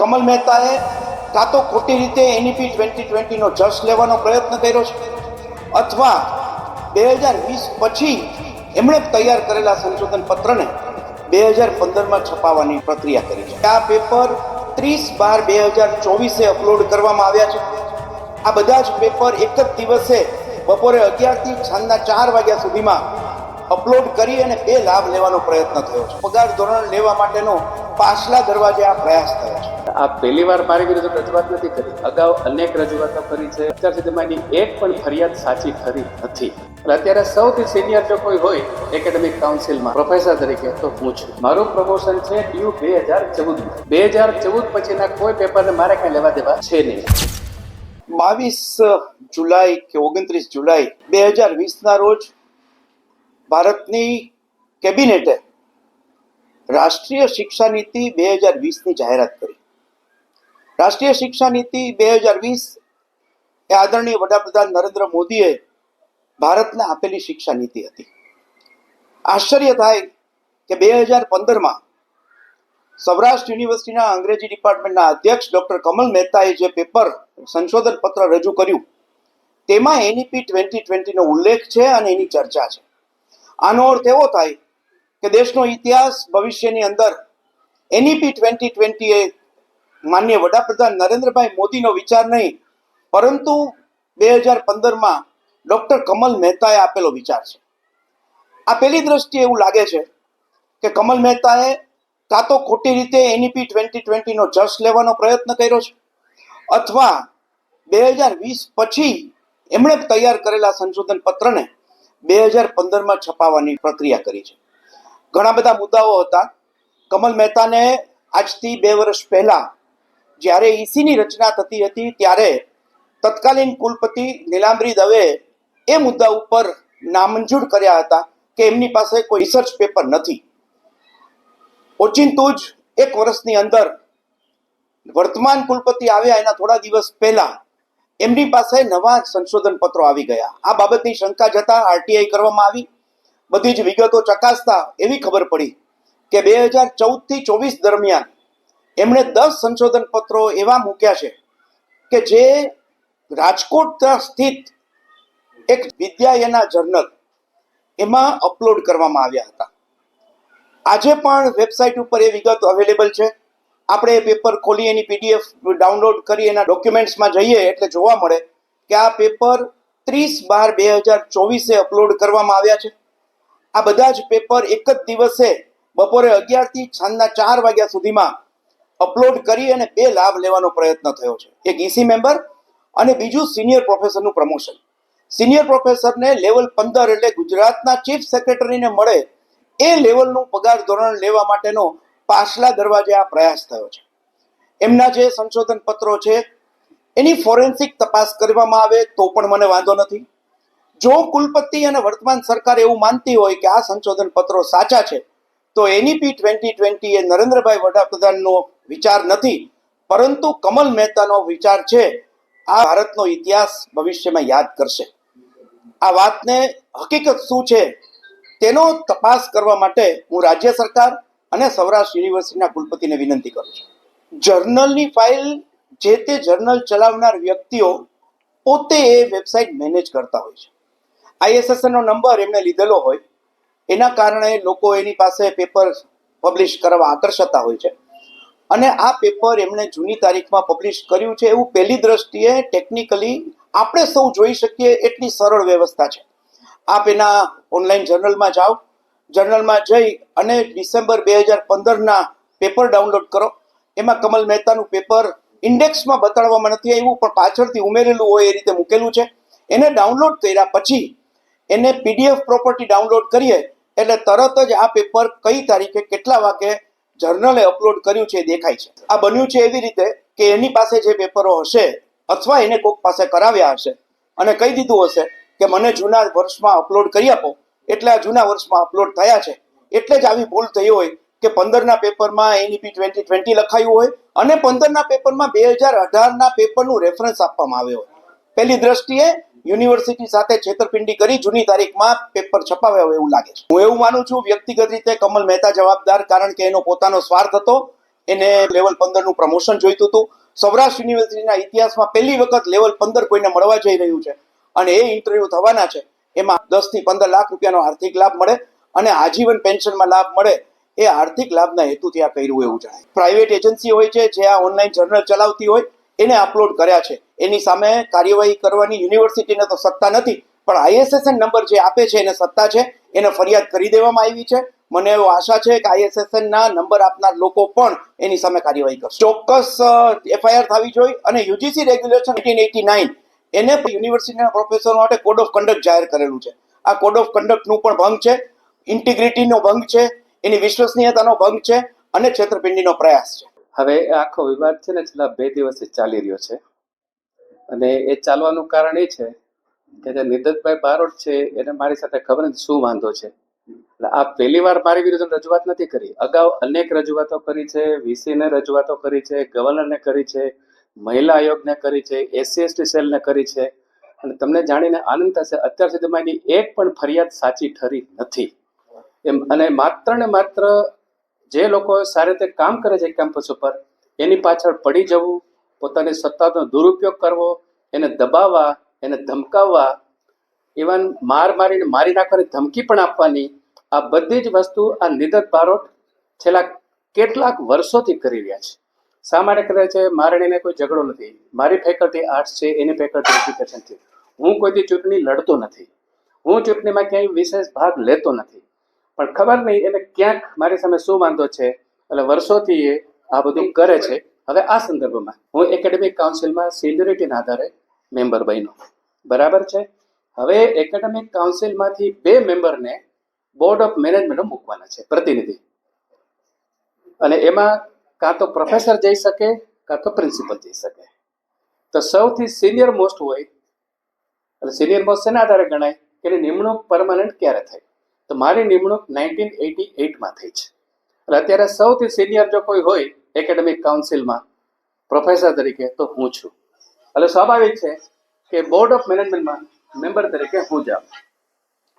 કમલ મહેતાએ કાં તો ખોટી રીતે એનઈપી ટ્વેન્ટી ટ્વેન્ટીનો જસ લેવાનો પ્રયત્ન કર્યો છે, અથવા બે હજાર વીસ પછી એમણે તૈયાર કરેલા સંશોધન પત્રને બે હજાર પંદરમાં છપાવવાની પ્રક્રિયા કરી છે. આ પેપર ત્રીસ બાર બે હજાર ચોવીસે અપલોડ કરવામાં આવ્યા છે. આ બધા જ પેપર એક જ દિવસે બપોરે અગિયારથી સાંજના ચાર વાગ્યા સુધીમાં અપલોડ કરી અને બે લાભ લેવાનો પ્રયત્ન થયો છે. પગાર ધોરણ લેવા માટેનો પાછલા દરવાજે આ પ્રયાસ થયો છે. આ પહેલી વાર મારી વિરુદ્ધ રજૂઆત નથી કરી. અગાઉ અનેક રજૂઆતો કરી છે. અત્યાર સુધીમાં એક પણ ફરિયાદ સાચી ખરી નથી. અત્યારે સૌથી સિનિયર જો કોઈ હોય એકેડેમિક કાઉન્સિલમાં પ્રોફેસર તરીકે તો હું છું. મારું પ્રમોશન છે ડ્યુ બે હજાર ચૌદ બે હજાર ચૌદ પછીના કોઈ પેપરને મારે કઈ લેવા દેવા છે નહીં. બાવીસ જુલાઈ કે ઓગણત્રીસ જુલાઈ બે હજાર વીસના રોજ ભારતની કેબિનેટે રાષ્ટ્રીય શિક્ષા નીતિ બે હજાર વીસની જાહેરાત કરી. રાષ્ટ્રીય શિક્ષા નીતિ બે હજાર વીસ એ આદરણીય વડાપ્રધાન નરેન્દ્ર મોદીએ ભારતને આપેલી શિક્ષા નીતિ હતી. આશ્ચર્ય થાય કે બે હજાર પંદરમાં સૌરાષ્ટ્ર યુનિવર્સિટીના અંગ્રેજી ડિપાર્ટમેન્ટના અધ્યક્ષ ડોક્ટર કમલ મહેતાએ જે પેપર સંશોધન પત્ર રજૂ કર્યું, તેમાં એનઈપી ટ્વેન્ટી ટ્વેન્ટીનો ઉલ્લેખ છે અને એની ચર્ચા છે. આનો અર્થ એવો થાય કે દેશનો ઇતિહાસ ભવિષ્યની અંદર એનઈપી ટ્વેન્ટી ટ્વેન્ટી એ માન્ય વડાપ્રધાન નરેન્દ્રભાઈ મોદીનો વિચાર નહીં, પરંતુ બે હજાર પંદરમાં ડોક્ટર કમલ મહેતાએ આપેલો વિચાર છે. આ પેલી દ્રષ્ટિએ એવું લાગે છે કે કમલ મહેતાએ કાં તો ખોટી રીતે એનઈપી ટ્વેન્ટી ટ્વેન્ટીનો જસ લેવાનો પ્રયત્ન કર્યો છે, અથવા બે હજાર વીસ પછી એમણે તૈયાર કરેલા સંશોધન પત્રને બે હજાર પંદરમાં છપાવવાની પ્રક્રિયા કરી છે. ઘણા બધા મુદ્દાઓ હતા. કમલ મહેતાને આજથી બે વર્ષ પહેલા જ્યારે ઈસીની રચના થતી હતી ત્યારે તત્કાલીન કુલપતિ નીલાંબરી દવે એ મુદ્દા ઉપર નામંજૂર કર્યા હતા કે એમની પાસે કોઈ રિસર્ચ પેપર નથી. ઓચિંતું જ એક વર્ષની અંદર વર્તમાન કુલપતિ આવ્યા એના થોડા દિવસ પહેલા એમની પાસે નવા સંશોધન પત્રો આવી ગયા. આ બાબતની શંકા જતા આરટીઆઈ કરવામાં આવી. બધી જ વિગતો ચકાસતા એવી ખબર પડી કે બે હજાર ચૌદથી ચોવીસ દરમિયાન એમણે દસ સંશોધન પત્રો એવા મૂક્યા છે કે જે રાજકોટ સ્થિત એક વિદ્યાયના જર્નલ એમાં અપલોડ કરવામાં આવ્યા હતા. આજે પણ વેબસાઇટ ઉપર એ વિગત અવેલેબલ છે. આપણે એ પેપર ખોલી, એની પીડીએફ ડાઉનલોડ કરી, એના ડોક્યુમેન્ટ્સમાં જઈએ એટલે જોવા મળે કે આ પેપર ત્રીસ બાર બે હજાર ચોવીસે અપલોડ કરવામાં આવ્યા છે. આ બધા જ પેપર એક જ દિવસે બપોરે અગિયારથી સાંજના ચાર વાગ્યા સુધીમાં અપલોડ કરી અને બે લાભ લેવાનો પ્રયત્ન થયો છે. એક ઈસી મેમ્બર અને બીજું સિનિયર પ્રોફેસરનું પ્રમોશન સિનિયર પ્રોફેસરને લેવલ પંદર એટલે ગુજરાતના ચીફ સેક્રેટરીને મળે એ લેવલનું પગાર ધોરણ લેવા માટેનો પાછલા દરવાજે આ પ્રયાસ થયો છે. એમના જે સંશોધન પત્રો છે, એની ફોરેન્સિક તપાસ કરવામાં આવે તો પણ મને વાંધો નથી. જો કુલપતિ અને વર્તમાન સરકાર એવું માનતી હોય કે આ સંશોધન પત્રો સાચા છે, તો એનઈપી ટ્વેન્ટી ટ્વેન્ટી એ નરેન્દ્રભાઈ વડાપ્રધાનનો વિચાર નથી, પરંતુ કમલ મહેતાનો વિચાર છે, આ ભારતનો ઇતિહાસ ભવિષ્યમાં યાદ કરશે. આ વાતને હકીકત શું છે, તેનો તપાસ કરવા માટે હું રાજ્ય સરકાર અને સૌરાષ્ટ્ર યુનિવર્સિટીના કુલપતિને વિનંતી કરું છું. જર્નલની ફાઇલ જે તે જર્નલ ચલાવનાર વ્યક્તિઓ પોતે એ વેબસાઇટ મેનેજ કરતા હોય છે. ISSN નો નંબર એમને લીધેલો હોય, એના કારણે લોકો એની પાસે પેપર પબ્લિશ કરવા આકર્ષતા હોય છે. અને આ પેપર એમણે જૂની તારીખમાં પબ્લિશ કર્યું છે એવું પહેલી દ્રષ્ટિએ ટેકનિકલી આપણે સૌ જોઈ શકીએ એટલી સરળ વ્યવસ્થા છે. આપ એના ઓનલાઈન જર્નલમાં જાઓ જર્નલમાં જઈ અને ડિસેમ્બર બે હજાર પંદરના પેપર ડાઉનલોડ કરો. એમાં કમલ મહેતાનું પેપર ઇન્ડેક્સમાં બતાડવામાં નથી આવ્યું, પણ પાછળથી ઉમેરેલું હોય એ રીતે મૂકેલું છે. એને ડાઉનલોડ કર્યા પછી એને પીડીએફ પ્રોપર્ટી ડાઉનલોડ કરીએ એટલે તરત જ આ પેપર કઈ તારીખે કેટલા વાગે જર્નલે અપલોડ કર્યું છે એ દેખાય છે. આ બન્યું છે એવી રીતે કે એની પાસે જે પેપરો હશે અથવા એને કોઈક પાસે કરાવ્યા હશે અને કહી દીધું હશે કે મને જૂના વર્ષમાં અપલોડ કરી આપો. એટલે આ જૂના વર્ષમાં અપલોડ થયા છે. એટલે જ આવી ભૂલ થઈ હોય કે પંદરના પેપરમાં એનઈપી ટ્વેન્ટી ટ્વેન્ટી લખાયું હોય અને પંદરના પેપરમાં બે હજાર અઢારના પેપરનું રેફરન્સ આપવામાં આવ્યો હોય. પહેલી દ્રષ્ટિએ યુનિવર્સિટી સાથે છેતરપિંડી કરી જૂની તારીખમાં પેપર છપાવ્યા હોય એવું લાગે છે. હું એવું માનું છું, વ્યક્તિગત રીતે કમલ મહેતા જવાબદાર, કારણ કે એનો પોતાનો સ્વાર્થ હતો. એને લેવલ પંદરનું પ્રમોશન જોઈતું હતું. સૌરાષ્ટ્ર યુનિવર્સિટીના ઇતિહાસમાં પહેલી વખત લેવલ પંદર કોઈને મળવા જઈ રહ્યું છે. અને એ ઇન્ટરવ્યુ થવાના છે. એમાં દસથી પંદર લાખ રૂપિયાનો આર્થિક લાભ મળે અને આજીવન પેન્શનમાં લાભ મળે એ આર્થિક લાભના હેતુથી આ કર્યું એવું જણાય. પ્રાઇવેટ એજન્સી હોય છે, જે આ ઓનલાઈન જર્નલ ચલાવતી હોય એને અપલોડ કર્યા છે. એની સામે કાર્યવાહી કરવાની યુનિવર્સિટીને તો સત્તા નથી, પણ આઈએસએસએન નંબર જે આપે છે એને સત્તા છે. એને ફરિયાદ કરી દેવામાં આવી છે. મને એવો આશા છે કે આઈએસએસએન ના નંબર આપનાર લોકો પણ એની સામે કાર્યવાહી કરશે. ચોક્કસ એફઆઈઆર થવી જોઈએ અને UGC regulation eighteen eighty nine એને યુનિવર્સિટીના પ્રોફેસરો માટે કોડ ઓફ કન્ડક્ટ જાહેર કરેલું છે. આ કોડ ઓફ કન્ડક્ટનું પણ ભંગ છે. ઇન્ટિગ્રિટીનો ભંગ છે. એની વિશ્વસનીયતાનો ભંગ છે. અને છેતરપિંડીનો પ્રયાસ છે. હવે આખો વિવાદ છે ને છેલ્લા બે દિવસથી ચાલી રહ્યો છે. અને એ ચાલવાનું કારણ એ છે કે જે નિદતભાઈ બારોટ છે, એને મારી સાથે ખબર નથી શું વાંધો છે. એટલે આ પહેલી વાર મારી વિરુદ્ધ રજૂઆત નથી કરી. અગાઉ અનેક રજૂઆતો કરી છે, વીસીને રજૂઆતો કરી છે, ગવર્નરને કરી છે, મહિલા આયોગને કરી છે, એસસી, એસટી સેલને કરી છે. અને તમને જાણીને આનંદ થશે, અત્યાર સુધીમાં એની એક પણ ફરિયાદ સાચી ઠરી નથી. એમ અને માત્ર ને માત્ર જે લોકો સારી રીતે કામ કરે છે કેમ્પસ ઉપર, એની પાછળ પડી જવું, પોતાની સત્તાનો દુરુપયોગ કરવો, એને દબાવવા, એને ધમકાવવા ઇવન માર મારીને મારી નાખવાની ધમકી પણ આપવાની, આ બધી જ વસ્તુ આ નિદત બારોટ છેલ્લા કેટલાક વર્ષોથી કરી રહ્યા છે. શા માટે કરે છે? મારણીને કોઈ ઝઘડો નથી. મારી ફેકલ્ટી આર્ટ્સ છે, એની ફેકલ્ટી એજ્યુકેશન છે. હું કોઈથી ચૂંટણી લડતો નથી. હું ચૂંટણીમાં ક્યાંય વિશેષ ભાગ લેતો નથી. પણ ખબર નહીં એને ક્યાંક મારી સામે શું વાંધો છે? એટલે વર્ષોથી એ આ બધું કરે છે. હવે આ સંદર્ભમાં હું એકેડેમિક કાઉન્સિલમાં સિનિયરિટીના આધારે મેમ્બર બન્યો. બરાબર છે? હવે એકેડેમિક કાઉન્સિલમાંથી બે મેમ્બરને બોર્ડ ઓફ મેનેજમેન્ટ મૂકવાના છે, પ્રતિનિધિ. અને એમાં કાં તો પ્રોફેસર જઈ શકે, કાં તો પ્રિન્સિપલ જઈ શકે. તો સૌથી સિનિયર મોસ્ટ હોય એટલે સિનિયર મોસ્ટ શેના આધારે ગણાય? કે નિમણૂક પરમાનન્ટ ક્યારે થાય તો મારી નિમણૂક નાઇન્ટીન એટી એટમાં થઈ છે. અને અત્યારે સૌથી સિનિયર જો કોઈ હોય એકેડેમિક કાઉન્સિલમાં પ્રોફેસર તરીકે, તો હું છું. એટલે સ્વાભાવિક છે કે બોર્ડ ઓફ મેનેજમેન્ટમાં મેમ્બર તરીકે હું જાઉં.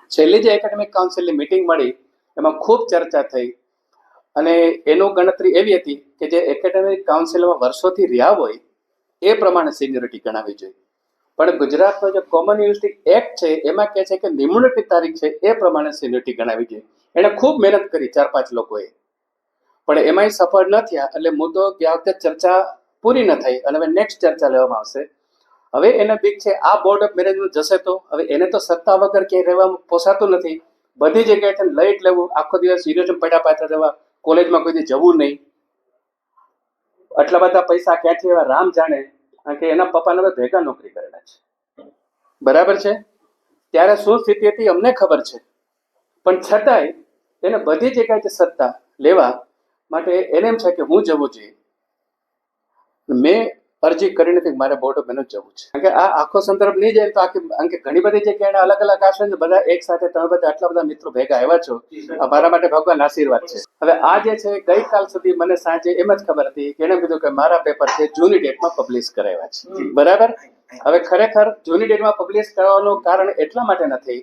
છેલ્લી જે એકેડેમિક કાઉન્સિલની મિટિંગ મળી, એમાં ખૂબ ચર્ચા થઈ. અને એનું ગણતરી એવી હતી કે જે એકેડેમિક કાઉન્સિલમાં વર્ષોથી રહ્યા હોય, એ પ્રમાણે સિનિયોરિટી ગણાવી જોઈએ. પણ ગુજરાતનો જે કોમન યુનિવર્સિટી એક્ટ છે, એમાં કહે છે કે નિમણૂકની તારીખ છે, એ પ્રમાણે સિનિયોરિટી ગણાવી જોઈએ. એણે ખૂબ મહેનત કરી, ચાર પાંચ લોકોએ. પણ એમાંય સફળ ન થયા, એટલે મુદ્દો ગયા વખતે ચર્ચા પૂરી ન થઈ, અને હવે નેક્સ્ટ ચર્ચા લેવામાં આવશે. હવે એને બીક છે, આ બોર્ડ ઓફ મેનેજમેન્ટ જશે તો, હવે એને તો સત્તા વગર ક્યાંય રહેવામાં પોસાતું નથી. બધી જગ્યાએ લઈ લેવું, આખો દિવસ યુનિવર્સિટી પડ્યા પાછા રહેવા, કોલેજમાં કોઈ દી જવું નહીં. આટલા બધા પૈસા ક્યાંથી એવા રામ જાણે. કારણ કે એના પપ્પાને હવે ભેગા નોકરી કરેલા છે. બરાબર છે? ત્યારે શું સ્થિતિ હતી અમને ખબર છે. પણ છતાંય એને બધી જગ્યાએ સત્તા લેવા માટે એને એમ છે કે હું જવું જોઈએ. મેં અરજી કરીને નથી મારે બોર્ડ ઓફ મેનેજ જવું છે. કે આ આખો સંદર્ભ નહીં જાય તો આખી કારણ કે ઘણી બધી જગ્યાએ અલગ અલગ આશે છે. બધા એક સાથે તમે બધા આટલા બધા મિત્રો ભેગા આવ્યા છો. મારા માટે ભગવાન આશીર્વાદ છે. હવે આ જે છે ગઈકાલ સુધી મને સાંજે એમ જ ખબર હતી કે એને કીધું કે મારા પેપર છે જૂની ડેટમાં પબ્લિશ કરાવ્યા છે. બરાબર? હવે ખરેખર જૂની ડેટમાં પબ્લિશ કરવાનું કારણ એટલા માટે નથી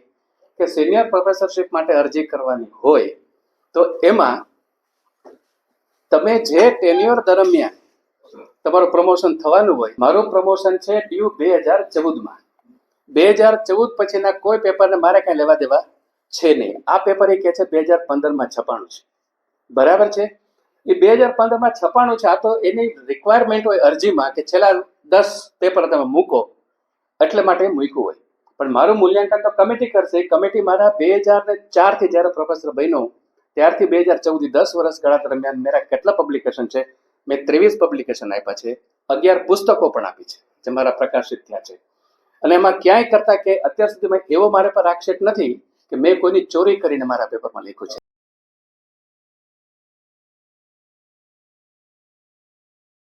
કે સિનિયર પ્રોફેસરશિપ માટે અરજી કરવાની હોય તો એમાં તમે જે ટેન્યુઅર દરમિયાન તમારું પ્રમોશન થવાનું હોય. મારું પ્રમોશન છે ડ્યુ બે હજાર ચૌદમાં. બે હજાર ચૌદ પછીના કોઈ પેપરને મારે કાંઈ લેવા દેવા છે નહીં. આ પેપર એ કહે છે બે હજાર પંદરમાં છપાણું છે. બરાબર છે? એ બે હજાર પંદરમાં છપાણું છે, આ તો એની રિક્વાયરમેન્ટ હોય અરજીમાં કે છેલ્લા દસ પેપર તમે મૂકો, એટલે માટે મૂક્યું હોય. પણ મારું મૂલ્યાંકન તો કમિટી કરશે. કમિટી મારા બે હજાર ને ચારથી જ્યારે પ્રોફેસર બન્યો, ત્યારથી બે હજાર ચૌદથી દસ વર્ષ ગાળા દરમિયાન મેરા કેટલા પબ્લિકેશન છે? મેં ત્રેવીસ પબ્લિકેશન આપ્યા છે, અગિયાર પુસ્તકો પણ આપી છે, જે મારા પ્રકાશિત થયા છે. અને એમાં ક્યાંય કરતા કે અત્યાર સુધીમાં એવો મારા પર આક્ષેપ નથી કે મેં કોઈની ચોરી કરીને મારા પેપરમાં લખ્યું છે.